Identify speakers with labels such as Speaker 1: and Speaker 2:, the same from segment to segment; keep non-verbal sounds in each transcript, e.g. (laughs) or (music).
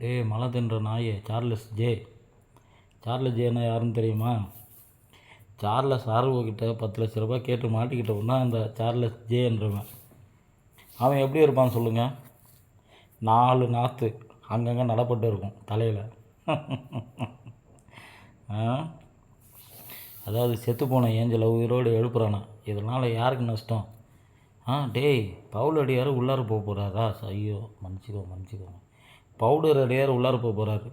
Speaker 1: டேய் மலை தின்ற நாயே சார்லஸ் ஜே. சார்லஸ் ஜேனா யாருன்னு தெரியுமா? சார்லஸ் ஆர்வோக்கிட்ட பத்து லட்ச ரூபாய் கேட்டு மாட்டிக்கிட்டவனா அந்த சார்லஸ் ஜேன்றவன் அவன் எப்படி இருப்பான் சொல்லுங்கள் நாலு நாற்று அங்கங்கே நடப்பட்டு இருக்கும் தலையில். அதாவது செத்து போன ஏஞ்சலை உயிரோடு எழுப்புறானா? இதனால் யாருக்கு நஷ்டம்? ஆ டேய் பவுல் அடியார் உள்ளார போக போகிறாரா ஐயோ மன்னிச்சிக்கோ மன்னிச்சிக்கோங்க பவுடர் அடியார் உள்ளார போக போகிறாரு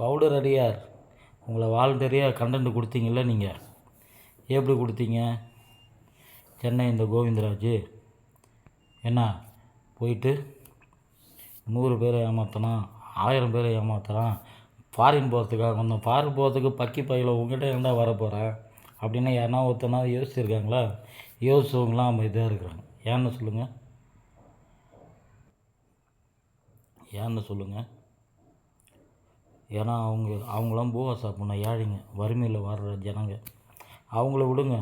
Speaker 1: பவுடர் அடியார் உங்களை வாலண்டரியாக கண்டென்ட் கொடுத்தீங்கள நீங்கள் எப்படி கொடுத்தீங்க? சென்னை இந்த கோவிந்தராஜ். என்ன போயிட்டு நூறு பேரை ஏமாற்றினான் ஆயிரம் பேரை ஏமாத்துறான் ஃபாரின் போகிறதுக்காக வந்தோம். ஃபாரின் போகிறதுக்கு பக்கி பையில் உங்கள்கிட்ட இருந்தா வர போகிறேன் அப்படின்னு யாருனா ஒருத்தனா யோசிச்சிருக்காங்களா? யோசிச்சவங்களாம் அமைதியாக இருக்கிறாங்க. ஏன்னு சொல்லுங்கள் ஏன்னு சொல்லுங்கள் ஏன்னா அவங்க அவங்களாம் பூவா சாப்பிட்ணும் ஏழைங்க. வறுமையில் வர்ற ஜனங்க. அவங்கள விடுங்க.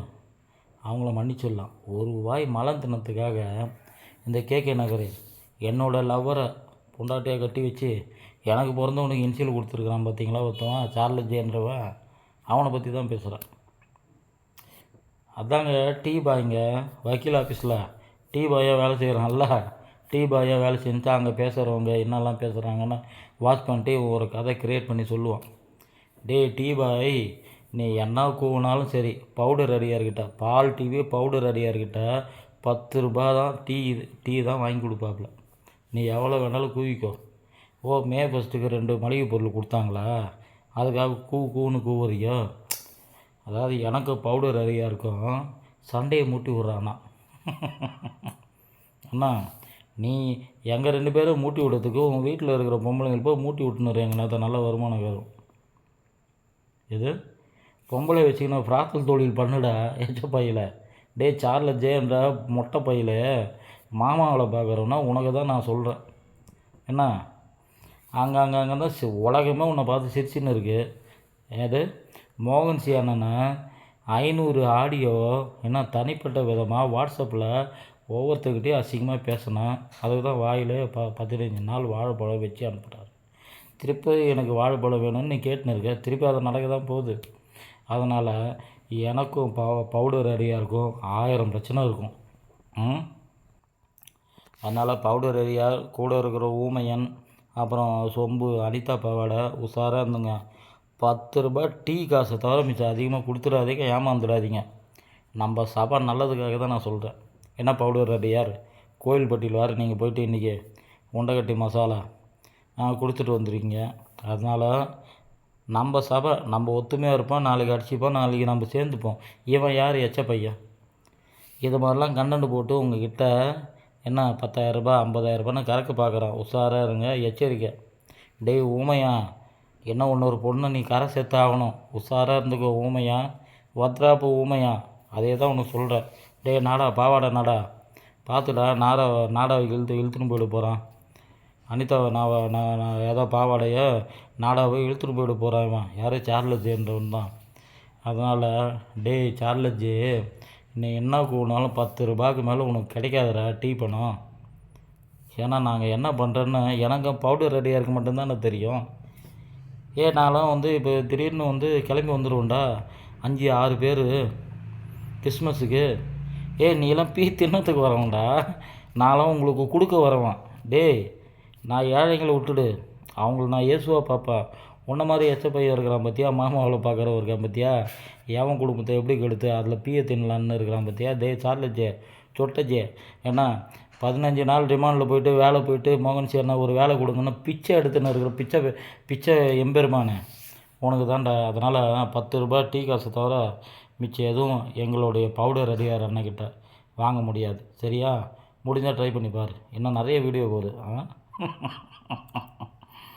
Speaker 1: அவங்கள மன்னிச்சிடலாம். ஒரு வாய் மலம் தின்னத்துக்காக இந்த கேகே நகர் என்னோடய லவ்வரை பொண்டாட்டியாக கட்டி வச்சு எனக்கு பிறந்தவனுக்கு இன்சியல் கொடுத்துருக்குறான் பார்த்தீங்களா ஒருத்தவன்? சார்லஸ் ஜேன்றவன் அவனை. பற்றி தான் பேசுகிறேன் அதாங்க டீ பாய்ங்க வக்கீல் ஆஃபீஸில் டீ பாயாக வேலை செய்கிறான்ல டீ பாயாக வேலை செஞ்சு அங்கே பேசுகிறவங்க என்னெல்லாம் பேசுகிறாங்கன்னு வாட்ச் பண்ணிட்டு ஒரு கதை க்ரியேட் பண்ணி சொல்லுவான். டேய் டீ பாய் நீ என்ன கூவினாலும் சரி பவுடர் அடியார்கிட்ட பால் டீவே பவுடர் அடியார்கிட்ட பத்து ரூபா தான் டீ டீ தான் வாங்கி கொடுப்பாப்புல நீ எவ்வளோ வேணாலும் கூவிக்கோ. ஓ மே ஃபஸ்ட்டுக்கு ரெண்டு மளிகை பொருள் கொடுத்தாங்களா? அதுக்காக கூ கூன்னு கூவுறியோ? அதாவது எனக்கு பவுடர் அரியாக இருக்கும் சண்டையை மூட்டி விட்றான்னா (laughs) அண்ணா நீ எங்கள் ரெண்டு பேரும் மூட்டி விடுறதுக்கு உங்கள் வீட்டில் இருக்கிற பொம்பளைங்க போய் மூட்டி விட்டுன்னு எங்கன்னா நல்ல வருமானம் வரும். எது? பொம்பளை வச்சுக்கணும் பிராத்தல் தொழில் பண்ணுடா எச்ச பையில். டே சார்ல ஜேன்ற மொட்டை பையில். மாமாவில் பார்க்குறோன்னா உனக்கு தான் நான் சொல்கிறேன் என்ன? அங்கே அங்கே அங்கே தான் சி உலகமே உன்னை பார்த்து சிரிச்சின்னு இருக்குது ஏது? மோகன் சி அண்ணனை ஐநூறு ஆடியோ என்ன தனிப்பட்ட விதமாக வாட்ஸ்அப்பில் ஒவ்வொருத்தர்கிட்டையும் அசிங்கமாக பேசினேன். அதுக்கு தான் வாயில் ப பதினஞ்சு நாள் வாழைப்பழம் வச்சு அனுப்புகிறார் திருப்பி எனக்கு வாழைப்பழம் வேணும்னு நீ கேட்டுன்னு இருக்க திருப்பி அதை நடக்க தான் போகுது. அதனால் எனக்கும் ப பவுடர் அடியாக இருக்கும். ஆயிரம் பிரச்சனை இருக்கும். ம்? அதனால் பவுடர் ஏரியா கூட இருக்கிற ஊமையன் அப்புறம் சொம்பு அனிதா பாவாடை உஷாராக இருந்துங்க. பத்து ரூபாய் டீ காசை தவிர மிச்சம் அதிகமாக கொடுத்துடாதீங்க ஏமாந்துடாதீங்க. நம்ம சபை நல்லதுக்காக தான் நான் சொல்கிறேன் என்ன பவுடர் ரெடியார் கோயில்பட்டியில் வேறு நீங்கள் போயிட்டு இன்றைக்கி உண்டகட்டி மசாலா கொடுத்துட்டு வந்துருக்கீங்க. அதனால் நம்ம சபை நம்ம ஒத்துமையாக இருப்போம் நாளைக்கு அடிச்சுப்போம் நாளைக்கு நம்ம சேர்ந்துப்போம். இவன் யார்? எச்ச பையன். இது மாதிரிலாம் கண்டென்ட் போட்டு உங்ககிட்ட என்ன பத்தாயிரரூபா ஐம்பதாயிரரூபான்னு கறக்க பார்க்குறான் உஷாராக இருங்க எச்சரிக்கை. டேய் ஊமையா என்ன ஒன்று ஒரு பொண்ணு நீ கரை சேர்த்து ஆகணும். உஷாராக இருந்துக்கோ ஊமையா. வத்ராப்பு ஊமையா. அதே தான் உனக்கு சொல்கிறேன் டேய் நாடா பாவாடா நாடா பார்த்துடா நாடா நாடாவை இழுத்து இழுத்துன்னு போயிட போகிறான் அனிதாவை நான் நான் நான் ஏதோ பாவாடைய நாடாவை இழுத்துட்டு போயிட போகிறான் இவன். யாரோ சார்லஜின்றவன் தான். அதனால் டேய் சார்லஜி நீ என்ன கூடனாலும் பத்து ரூபாய்க்கு மேலே உனக்கு கிடைக்காதுடா டீ பணம். ஏன்னா நாங்கள் என்ன பண்ணுறேன்னு எனக்கு பவுடர் ரெடியாக இருக்க மட்டும்தான் தெரியும். ஏ நான்லாம் வந்து இப்போ திடீர்னு வந்து கிளம்பி வந்துடுவோண்டா அஞ்சு ஆறு பேர் கிறிஸ்மஸுக்கு. ஏ நீலாம் பீ தின்னத்துக்கு வரவன்டா? நான்லாம் உங்களுக்கு கொடுக்க வரவான். டேய் நான் ஏழைங்களை விட்டுடு. அவங்கள நான் இயேசுவா பார்ப்பேன் உன்ன மாதிரி எச்ச பையன் இருக்கிறான் பார்த்தியா மாமாவில் பார்க்குறவன் இருக்கான் பார்த்தியா எவன் குடும்பத்தை எப்படி கெடுத்து அதில் பீய தின்னலான்னு இருக்கிறான் பார்த்தியா டே சார்லஜே சொட்டஜே ஏன்னா பதினஞ்சு நாள் ரிமாண்டில் போயிட்டு வேலை போயிட்டு மோகன் சேர்னா ஒரு வேலை கொடுங்கன்னா பிச்சை எடுத்துன்னு இருக்கிற பிச்சை பிச்சை எம்பெருமானே. உனக்கு தான்டா. அதனால் பத்து ரூபாய் டீ காசை தவிர மிச்சம் எதுவும் எங்களுடைய பவுடர் அடியார் அண்ணக்கிட்ட வாங்க முடியாது. சரியா? முடிஞ்சால் ட்ரை பண்ணி பாரு. இன்னும் நிறைய வீடியோ போகுது. ஆ? (laughs)